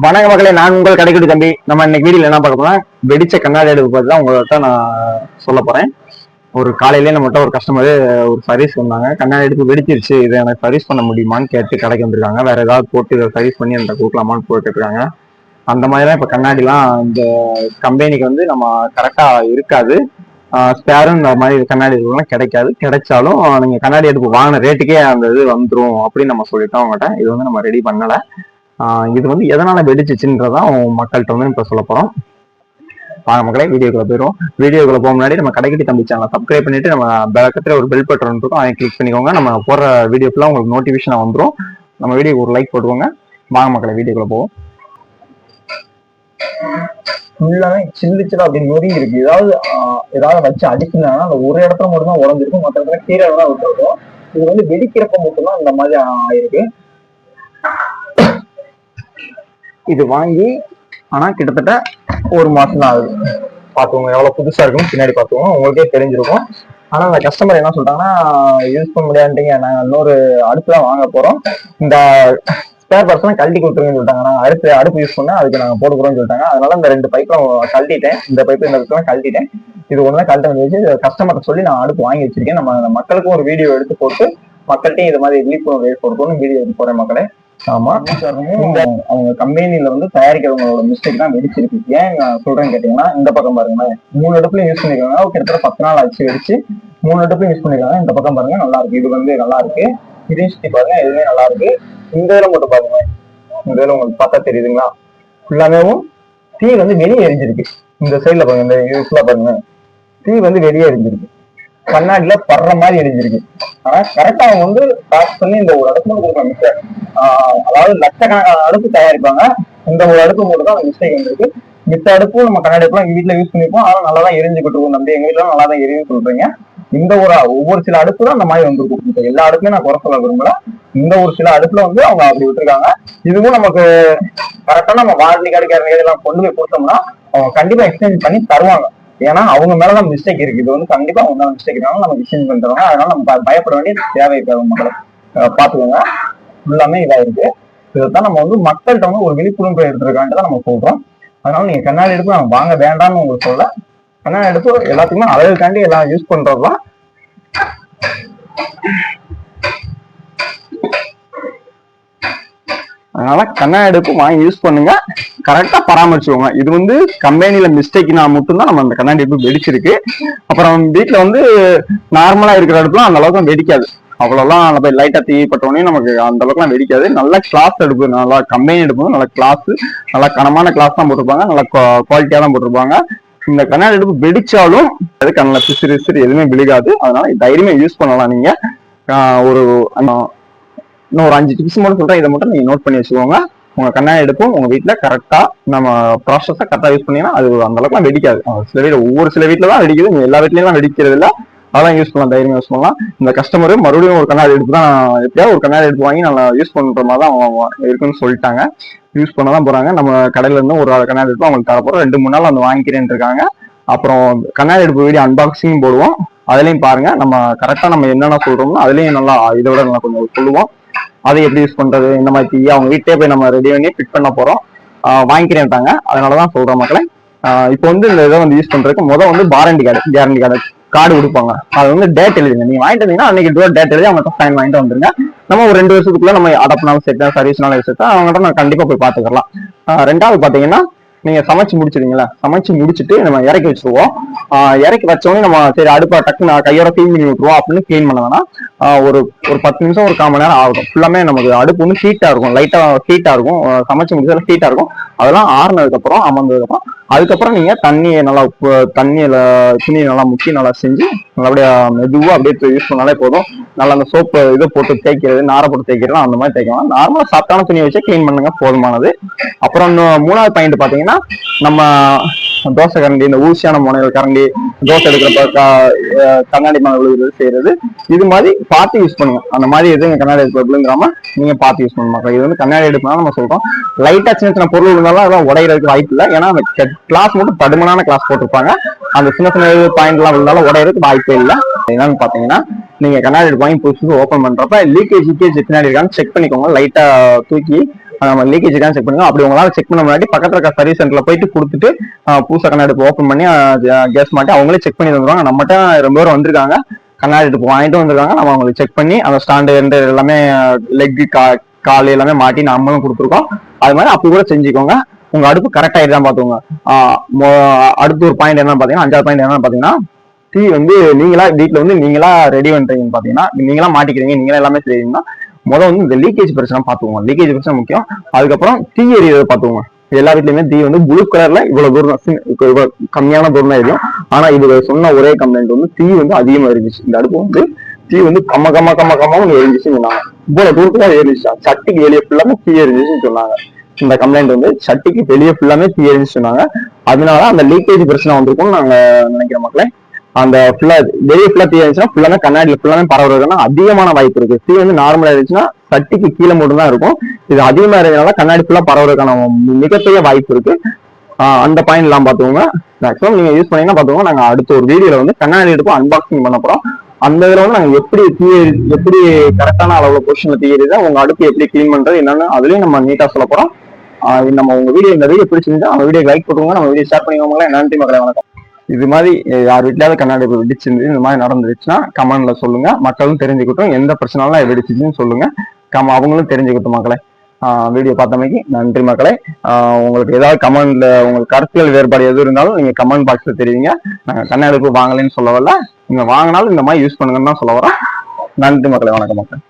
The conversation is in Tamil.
வணக்க மக்களே நான் உங்கள் கடைக்குடி தம்பி. நம்ம இன்னைக்கு வீடியோல என்ன பார்க்க போறோம் வெடிச்ச கண்ணாடி அடுப்பு பத்தி தான் உங்கள்கிட்ட நான் சொல்ல போறேன். ஒரு காலையிலேயே நம்மகிட்ட ஒரு கஸ்டமர் ஒரு சர்வீஸ் வந்தாங்க கண்ணாடி எடுப்பு வெடிச்சிருச்சு. இதை எனக்கு சர்வீஸ் பண்ண முடியுமான்னு கேட்டு கடைக்கு வந்திருக்காங்க. வேற ஏதாவது போட்டு இதை சர்வீஸ் பண்ணி என்கிட்ட கொடுக்கலாமான்னு போட்டுருக்காங்க அந்த மாதிரி தான் இப்போ கண்ணாடிலாம் இந்த கம்பெனிக்கு வந்து நம்ம கரெக்டா இருக்காது. ஸ்பேரும் இந்த மாதிரி கண்ணாடி அடுப்புலாம் கிடைக்காது. கிடைச்சாலும் நீங்க கண்ணாடி எடுப்பு வாங்கின ரேட்டுக்கே அந்த இது வந்துடும் அப்படின்னு நம்ம சொல்லிட்டோம் அவங்ககிட்ட இது வந்து நம்ம ரெடி பண்ணலை. இது வந்து எதனால வெடிச்சிச்சுன்றதான் மக்கள்கிட்ட வந்து இப்ப சொல்ல போறோம். வாங்க மக்களே வீடியோக்குள்ள போயிடும் வீடியோக்குள்ள போக முன்னாடி நம்ம கடைக்கட்டி தம்பி சேனலை சப்ஸ்கிரைப் பண்ணிட்டு நம்ம பக்கத்துல ஒரு பெல் பட்டன் இருக்கும். அதை கிளிக் பண்ணிக்கோங்க. நம்ம போடுற வீடியோ ஃபுல்லாக உங்களுக்கு நோட்டிஃபிகேஷன் வந்துடும் நம்ம வீடியோ ஒரு லைக் போட்டுக்கோங்க. வாங்க மக்களை வீடியோக்குள்ள போவோம். ஃபுல்லாவே சில்லு சில்லு அப்படி நொறுங்கி இருக்கு ஏதாவது ஏதாவது வச்சு அடிச்சிருந்தாங்கன்னா அந்த ஒரு இடத்துல மட்டும் தான் உடஞ்சிருக்கும். மற்ற இடத்துல கீழே தான் விட்டுருக்கும். இது வந்து வெடிக்கிறப்ப மட்டும்தான் இந்த மாதிரி ஆயிருக்கு. இது வாங்கி ஆனா கிட்டத்தட்ட ஒரு மாசம் தான் ஆகுது. பார்த்துக்கோங்க எவ்வளவு புதுசா இருக்கும் பின்னாடி பார்த்துக்கோங்க உங்களுக்கே தெரிஞ்சிருக்கும். ஆனா அந்த கஸ்டமர் என்ன சொல்றாங்கன்னா யூஸ் பண்ண முடியாதுட்டீங்க நாங்க இன்னொரு அடுப்பு தான் வாங்க போறோம். இந்த ஸ்பேர் பார்ட்ஸ்லாம் கழட்டி கொடுத்துருங்கன்னு சொல்லிட்டாங்க. நான் அடுப்பு அடுப்பு யூஸ் பண்ணால் அதுக்கு நாங்கள் போட்டுக்கிறோம்னு சொல்லிட்டாங்க. அதனால இந்த ரெண்டு பைப்பும் கழட்டிட்டேன். இந்த பைப்பு இந்த பைப்பெல்லாம் கழட்டிட்டேன். இது ஒன்று தான் கழட்ட வந்துச்சு கஸ்டமர்கிட்ட சொல்லி நான் அடுப்பு வாங்கி வச்சிருக்கேன். நம்ம மக்களுக்கும் ஒரு வீடியோ எடுத்து போட்டு மக்கள்கிட்டையும் இது மாதிரி விழிப்புணர்வு ஏற்படுத்தணும் வீடியோ எடுத்து போகிறேன் மக்களே. ஆமா. இந்த அவங்க கம்பெனில வந்து தயாரிக்கிறவங்களோட மிஸ்டேக் தான் வெடிச்சிருக்கு. ஏன் நான் சொல்றேன்னு கேட்டீங்கன்னா இந்த பக்கம் பாருங்க மூணு அடுப்புல யூஸ் பண்ணிருக்காங்க. கிட்டத்தட்ட பத்து நாள் ஆச்சு வெடிச்சு. மூணு அடுப்புல யூஸ் பண்ணிருக்காங்க. இந்த பக்கம் பாருங்க நல்லா இருக்கு. இது வந்து நல்லா இருக்கு. இதையும் சுத்தி பாருங்க இதுவுமே நல்லா இருக்கு. இந்த இதுல மட்டும் பாருங்க இந்த இதுல உங்களுக்கு பார்த்தா தெரியுதுங்களா? ஃபுல்லாமேவும் தீ வந்து வெளியே எரிஞ்சிருக்கு. இந்த சைடுல பாருங்க இந்த ஃபுல்லா பாருங்க. தீ வந்து வெளியே எரிஞ்சிருக்கு. கண்ணாடியில படுற மாதிரி எரிஞ்சிருக்கு. ஆனா கரெக்டா அவங்க வந்து பாஸ் பண்ணி இந்த ஒரு அடுப்பு மட்டும் கொடுக்கலாம் மிஸ்டேக் அதாவது லட்சக்கணக்கான அடுப்பு தயாரிப்பாங்க. இந்த ஒரு அடுப்பு மட்டும் தான் மிஸ்டேக் வந்திருக்கு. மித்த அடுப்பும் நம்ம கண்ணாடி அடுப்புலாம் எங்க வீட்டுல யூஸ் பண்ணிப்போம். ஆனா நல்லா தான் எரிஞ்சுக்கிட்டு இருக்கும். நம்பி எங்க வீட்டுல நல்லா தான் எரியும் சொல்றீங்க. இந்த ஒரு ஒவ்வொரு சில அடுப்பு தான் அந்த மாதிரி வந்திருக்கும். இப்ப எல்லா அடுப்புமே நான் குறை சொல்ல விரும்பல. இந்த ஒரு சில அடுப்புல வந்து அவங்க அப்படி விட்டுருக்காங்க. இதுவும் நமக்கு கரெக்டா நம்ம வாரண்டி கார்டு எல்லாம் கொண்டு போய் கொடுத்தோம்னா அவங்க கண்டிப்பா எக்ஸ்சேஞ்ச் பண்ணி தருவாங்க. ஏன்னா அவங்க மேலதான் மிஸ்டேக் இருக்கு. இது வந்து கண்டிப்பா அவங்க மேல மிஸ்டேக் இருக்காங்க நம்ம எக்ஸ்சேஞ்ச் பண்றவங்க அதனால நம்ம பயப்பட வேண்டிய தேவை இருக்காது மக்களை பாத்துக்கோங்க எல்லாமே இதா இருக்கு இதைத்தான் நம்ம வந்து மக்கள்கிட்ட வந்து ஒரு விழிப்புணர்வு எடுத்துருக்கான்ட்டு தான் நம்ம சொல்றோம். அதனால நீங்க கண்ணாடி எடுத்து நம்ம வாங்க வேண்டாம்னு உங்களுக்கு சொல்ல கண்ணாடி எடுத்து எல்லாத்துக்குமே அழகுக்காண்டி எல்லாம் யூஸ் பண்றதுதான் அதனால கண்ணாடி அடுப்பு வாங்கி யூஸ் பண்ணுங்க. கரெக்டா பராமரிச்சுக்கோங்க. இது வந்து கம்பெனில மிஸ்டேக்னா மட்டும்தான் நம்ம அந்த கண்ணாடி அடுப்பு வெடிச்சிருக்கு. அப்புறம் வீட்டுல வந்து நார்மலா இருக்கிற அடுப்புலாம் அந்த அளவுக்கு வெடிக்காது. அவ்வளோலாம் நம்ம லைட்டா தீ நமக்கு அந்த அளவுக்குலாம் வெடிக்காது. நல்ல கிளாஸ் அடுப்பு நல்லா கம்பெனி எடுப்பு நல்ல கிளாஸ் நல்லா கனமான கிளாஸ் தான் போட்டிருப்பாங்க. நல்ல குவாலிட்டியா தான் போட்டிருப்பாங்க. இந்த கண்ணாடி அடுப்பு வெடிச்சாலும் அதுக்கு நல்ல பிசிறு பிசிறு எதுவுமே விழுகாது. அதனால தைரியமா யூஸ் பண்ணலாம் நீங்க. ஒரு இன்னும் ஒரு அஞ்சு டிப்ஸ் மட்டும் சொல்றேன். இதை மட்டும் நீங்க நோட் பண்ணி வச்சுக்கோங்க. உங்க கண்ணாடி எடுப்போம் உங்க வீட்டில் கரெக்டா நம்ம ப்ராசஸை கரெக்டா யூஸ் பண்ணீங்கன்னா அது அந்த அளவுக்குலாம் வெடிக்காது. சில வீட்டில் ஒவ்வொரு சில வீட்டில் தான் வெடிக்குது. எல்லா வீட்லயும் வெடிக்கிறது இல்ல. அதெல்லாம் யூஸ் பண்ணலாம். தைரியம் யூஸ் பண்ணலாம். இந்த கஸ்டமர் மறுபடியும் ஒரு கண்ணாடி எடுத்து தான் எப்படியாவது ஒரு கண்ணாடி எடுத்து வாங்கி நல்லா யூஸ் பண்ற மாதிரி தான் அவங்க இருக்குன்னு சொல்லிட்டாங்க. யூஸ் பண்ண தான் போறாங்க. நம்ம கடையில இருந்து ஒரு கண்ணாடி எடுத்து அவங்களுக்கு தரப்போகிறோம் ரெண்டு மூணு நாள் வந்து வாங்கிக்கிறேன்னு இருக்காங்க. அப்புறம் கண்ணாடி எடுப்பு வீடியோ அன்பாக்சிங் போடுவோம். அதுலயும் பாருங்க. நம்ம கரெக்டா நம்ம என்னென்ன சொல்றோமோ அதுலயும் நல்லா இதை விட நல்லா கொஞ்சம் சொல்லுவோம். அதை எப்படி யூஸ் பண்றது? இந்த மாதிரி அவங்க வீட்டே போய் நம்ம ரெடி பண்ணி ஃபிட் பண்ண போறோம். வாங்கிக்கிறேன்ட்டாங்க. அதனாலதான் சொல்ற மக்களே. இப்போ வந்து இந்த இதை வந்து யூஸ் பண்றதுக்கு முதல் வந்து warranty card guarantee card card கொடுப்பாங்க. அது வந்து டேட் எழுதுங்க. நீங்க வாங்கிட்டு வந்தீங்கன்னா அன்னைக்கு டேட் எழுதி அவங்கள்ட்ட சைன் வாங்கிட்டு வந்துருங்க. நம்ம ஒரு ரெண்டு வருஷத்துக்குள்ள நம்ம அடப்பினாலும் சேர்த்தா சர்வீஸ்னாலும் சேர்த்தா அவங்ககிட்ட நான் கண்டிப்பா போய் பாத்துக்கலாம் ரெண்டாவது பாத்தீங்கன்னா நீங்க சமைச்சு முடிச்சிருக்கீங்களா சமைச்சு முடிச்சுட்டு நம்ம இறக்கி வச்சிருவோம். இறக்கி வச்சோடனே நம்ம சரி அடுப்பை டக்கு நான் கையோட க்ளீன் பண்ணி விட்டுருவோம். அப்படின்னு க்ளீன் பண்ண ஒரு ஒரு பத்து நிமிஷம் ஒரு கால் மணி நேரம் ஆகும் ஃபுல்லாமே நமக்கு அடுப்பு வந்து ஹீட்டா இருக்கும். லைட்டா ஹீட்டா இருக்கும். சமைச்சு முடிச்சதுல ஹீட்டா இருக்கும். அதெல்லாம் ஆறுனதுக்கு அப்புறம் அமர்ந்ததுக்கு அப்புறம் அதுக்கப்புறம் நீங்க தண்ணியை நல்லா உப்பு தண்ணியில துணியை நல்லா முக்கி நல்லா செஞ்சு நல்லபடியா மெதுவா அப்படியே யூஸ் பண்ணாலே போதும். நல்லா அந்த சோப்பு இதை போட்டு தேய்க்கிறது நாரை போட்டு தேய்க்கிறது அந்த மாதிரி தேய்க்கலாம். நார்மலா சாப்பிட்டான துணியை வச்சு க்ளீன் பண்ணுங்க போதுமானது. அப்புறம் இன்னும் மூணாவது பாயிண்ட் பாத்தீங்கன்னா நம்ம தோசை கரண்டி இந்த ஊசியான முனைகள் கரண்டி தோசை எடுக்கிறப்ப கண்ணாடி மனது செய்யறது இது மாதிரி பார்த்து யூஸ் பண்ணுங்க. அந்த மாதிரி எதுவும் கண்ணாடி எடுப்பு விழுங்காம நீங்க பார்த்து யூஸ் பண்ணுங்க இது வந்து கண்ணாடி எடுப்புனா நம்ம சொல்றோம். லைட்டா சின்ன சின்ன பொருள் இருந்தாலும் அதெல்லாம் உடையிறதுக்கு வாய்ப்பு இல்லை. ஏன்னா அந்த கிளாஸ் மட்டும் தடுமனான கிளாஸ் போட்டிருப்பாங்க. அந்த சின்ன சின்ன பாயிண்ட் எல்லாம் இருந்தாலும் உடையறதுக்கு வாய்ப்பே இல்லை. என்னன்னு பாத்தீங்கன்னா நீங்க கண்ணாடி எடுப்பு வாங்கி புதுசு ஓப்பன் பண்றப்ப லீக்கேஜ் லீக்கேஜ் பின்னாடி இருக்கான்னு செக் பண்ணிக்கோங்க. லைட்டா தூக்கி நம்ம லீக்கேஜ் செக் பண்ணுங்க அப்படி உங்களால செக் பண்ண முன்னாடி பக்கத்துல இருக்க சர்வீஸ் சென்டர்ல போயிட்டு கொடுத்துட்டு புதுசா கண்ணாடி ஓப்பன் பண்ணி கேஸ் மாட்டி அவங்களே செக் பண்ணி தந்துருவாங்க. நம்மகிட்ட ரொம்ப பேர் வந்திருக்காங்க. கண்ணாடி எடுப்பு வாங்கிட்டு வந்திருக்காங்க. நம்ம அவங்களுக்கு செக் பண்ணி அந்த ஸ்டாண்டு எல்லாமே லெக் கால் எல்லாமே மாட்டி நம்மளும் கொடுத்துருக்கோம். அது மாதிரி அப்படி கூட செஞ்சுக்கோங்க. உங்க அடுப்பு கரெக்ட் ஆயிடுதான் பாத்துக்கோங்க. அடுத்து ஒரு பாயிண்ட் என்னன்னு பாத்தீங்கன்னா அஞ்சாவது பாயிண்ட் என்னன்னு பாத்தீங்கன்னா டீ வந்து நீங்களா வீட்டுல வந்து நீங்களா ரெடி பண்றீங்கன்னு பாத்தீங்கன்னா நீங்களா மாட்டிக்கிறீங்க. நீங்களா எல்லாமே செய்றீங்கன்னா முதல்ல வந்து இந்த லீக்கேஜ் பிரச்சனை பார்த்துக்கோங்க லீக்கேஜ் பிரச்சனை முக்கியம். அதுக்கப்புறம் தீ எரியதை பார்த்துக்கோங்க எல்லா வீட்லயுமே தீ வந்து ப்ளூ கலர்ல இவ்வளவு தூரம் இவ்வளவு கம்மியான தூரம் தான் எரியும். ஆனா இது சொன்ன ஒரே கம்ப்ளைண்ட் வந்து தீ வந்து அதிகமா இருந்துச்சு இந்த அடுப்பு வந்து தீ வந்து கம்ம கம்ம கம்ம கம்ம எரிஞ்சிச்சுன்னு சொன்னாங்க. இவ்வளவு தூரத்துக்கு தான் எரிஞ்சிச்சா. சட்டிக்கு வெளியே ஃபுல்லாமே தீ எரிஞ்சிச்சுன்னு சொன்னாங்க. இந்த கம்ப்ளைண்ட் வந்து சட்டிக்கு வெளியே ஃபுல்லாமே தீ எரிஞ்சிச்சு சொன்னாங்க. அதனால அந்த லீக்கேஜ் பிரச்சனை வந்திருக்கும்னு நாங்க நினைக்கிற மக்களே. அந்த ஃபுல்லா வெளியே ஃபுல்லா தீ இருந்துச்சுன்னா ஃபுல்லாமே கண்ணாடியில ஃபுல்லாமே பரவுறதுன்னா அதிகமான வாய்ப்பு இருக்கு. தீ வந்து நார்மலா இருந்துச்சுன்னா சட்டிக்கு கீழே மட்டும் தான் இருக்கும். இது அதிகமா இருக்கிறதுனால கண்ணாடி ஃபுல்லா பரவுறதுக்கான மிகப்பெரிய வாய்ப்பு இருக்கு. ஆஹ் அந்த பாயிண்ட் எல்லாம் பாத்துக்கோங்க மேக்ஸிமம் நீங்க யூஸ் பண்ணீங்கன்னா பாத்துக்கோங்க நாங்க அடுத்த ஒரு வீடியோல வந்து கண்ணாடி எடுப்போம் அன்பாக்சிங் பண்ண போறோம். அந்த இதுல வந்து நாங்க எப்படி தீ எப்படி கரெக்டான அளவுல பொசிஷன்ல தீ எரியுதா உங்க அடுப்பு எப்படி க்ளீன் பண்றது என்னன்னு அதுலயும் நம்ம நீட்டா சொல்ல போறோம். நம்ம உங்க வீடியோ இந்த வீடியோ பிடிச்சிருந்தா நம்ம வீடியோ லைக் போட்டுருங்க நம்ம வீடியோ ஷேர் பண்ணிக்கோங்களா நன்றி மக்களை வணக்கம். இது மாதிரி யார் வீட்டிலாவது கண்ணாடி வெடிச்சிருந்து இந்த மாதிரி நடந்துருச்சுன்னா கமெண்ட்ல சொல்லுங்க. மக்களும் தெரிஞ்சுக்கிட்டும். எந்த பிரச்சனைலாம் வெடிச்சிச்சுன்னு சொல்லுங்க. கம் அவங்களும் தெரிஞ்சுக்கிட்டும் மக்களை. வீடியோ பார்த்தமைக்கு நன்றி மக்களே. உங்களுக்கு ஏதாவது கமெண்ட்ல உங்களுக்கு கருத்துகள் வேறுபாடு எது இருந்தாலும் நீங்க கமெண்ட் பாக்ஸ்ல தெரிவிங்க. நாங்க கண்ணாடி வாங்கலைன்னு சொல்ல வரல நீங்க வாங்கினாலும் இந்த மாதிரி யூஸ் பண்ணுங்கன்னு தான் சொல்ல வரோம் நன்றி மக்களே. வணக்கம் மக்கள்.